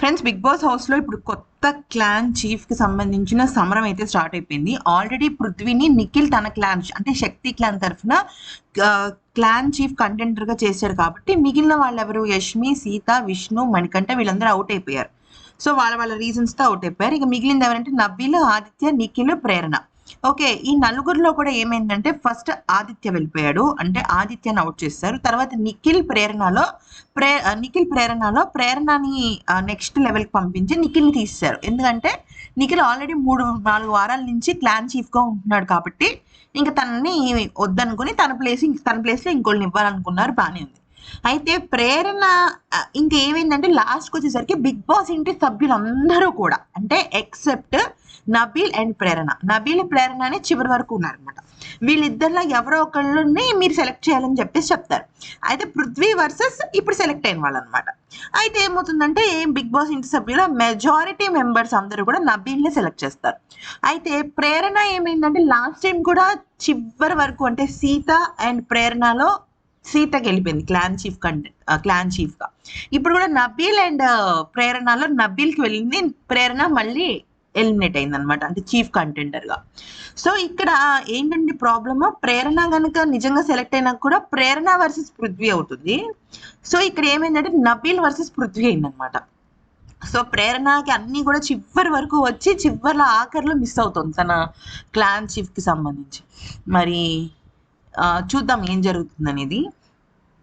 Friends big boss హౌస్లో ఇప్పుడు కొత్త క్లాన్ చీఫ్కి సంబంధించిన సమరం అయితే స్టార్ట్ అయిపోయింది. ఆల్రెడీ పృథ్వీని నిఖిల్ తన క్లాన్ అంటే శక్తి క్లాన్ తరఫున క్లాన్ చీఫ్ కంటెంటర్గా చేశారు కాబట్టి మిగిలిన వాళ్ళు ఎవరు యష్మి సీత విష్ణు మణికంఠ వీళ్ళందరూ అవుట్ అయిపోయారు. సో వాళ్ళ వాళ్ళ రీజన్స్తో అవుట్ అయిపోయారు. ఇక మిగిలింది ఎవరంటే నబీల్ ఆదిత్య నిఖిల్ ప్రేరణ. ఓకే ఈ నలుగురిలో కూడా ఏమైందంటే ఫస్ట్ ఆదిత్య వెళ్ళిపోయాడు. అంటే ఆదిత్యని అవుట్ చేస్తారు. తర్వాత నిఖిల్ ప్రేరణలో ప్రే నిఖిల్ ప్రేరణలో ప్రేరణని నెక్స్ట్ లెవెల్కి పంపించి నిఖిల్ని తీసేశారు. ఎందుకంటే నిఖిల్ ఆల్రెడీ మూడు నాలుగు వారాల నుంచి క్లాన్ చీఫ్గా ఉంటున్నాడు కాబట్టి ఇంకా తనని వద్దనుకుని తన ప్లేస్ తన ప్లేస్లో ఇంకోళ్ళని ఇవ్వాలనుకున్నారు బాగానే ఉంది. అయితే ప్రేరణ ఇంకా ఏమైందంటే లాస్ట్కి వచ్చేసరికి బిగ్ బాస్ ఇంటి సభ్యులందరూ కూడా అంటే ఎక్సెప్ట్ నబీల్ అండ్ ప్రేరణ. నబీల్ ప్రేరణ అనే చివరి వరకు ఉన్నారనమాట వీళ్ళిద్దరిలో ఎవరో ఒకళ్ళని మీరు సెలెక్ట్ చేయాలని చెప్పేసి చెప్తారు. అయితే పృథ్వీ వర్సెస్ ఇప్పుడు సెలెక్ట్ అయిన వాళ్ళు అనమాట అయితే ఏమవుతుందంటే బిగ్ బాస్ ఇంటి సభ్యుల మెజారిటీ మెంబర్స్ అందరూ కూడా నబీల్ని సెలెక్ట్ చేస్తారు. అయితే ప్రేరణ ఏమైందంటే లాస్ట్ టైం కూడా చివరి వరకు అంటే సీత అండ్ ప్రేరణలో సీత గెలిపింది క్లాన్ చీఫ్ కంటే క్లాన్ చీఫ్గా ఇప్పుడు కూడా నబీల్ అండ్ ప్రేరణలో నబీల్కి వెళ్ళింది ప్రేరణ మళ్ళీ ఎలిమినేట్ అయిందనమాట అంటే చీఫ్ కంటెండర్గా సో ఇక్కడ ఏంటంటే ప్రాబ్లమ్ ప్రేరణ కనుక నిజంగా సెలెక్ట్ అయినా కూడా ప్రేరణ వర్సెస్ పృథ్వీ అవుతుంది. సో ఇక్కడ ఏమైందంటే నబీల్ వర్సెస్ పృథ్వీ అయిందనమాట సో ప్రేరణకి అన్నీ కూడా చివరి వరకు వచ్చి చివరిలో ఆఖరిలో మిస్ అవుతుంది తన క్లాన్ చీఫ్కి సంబంధించి. మరి చూద్దాం ఏం జరుగుతుంది అనేది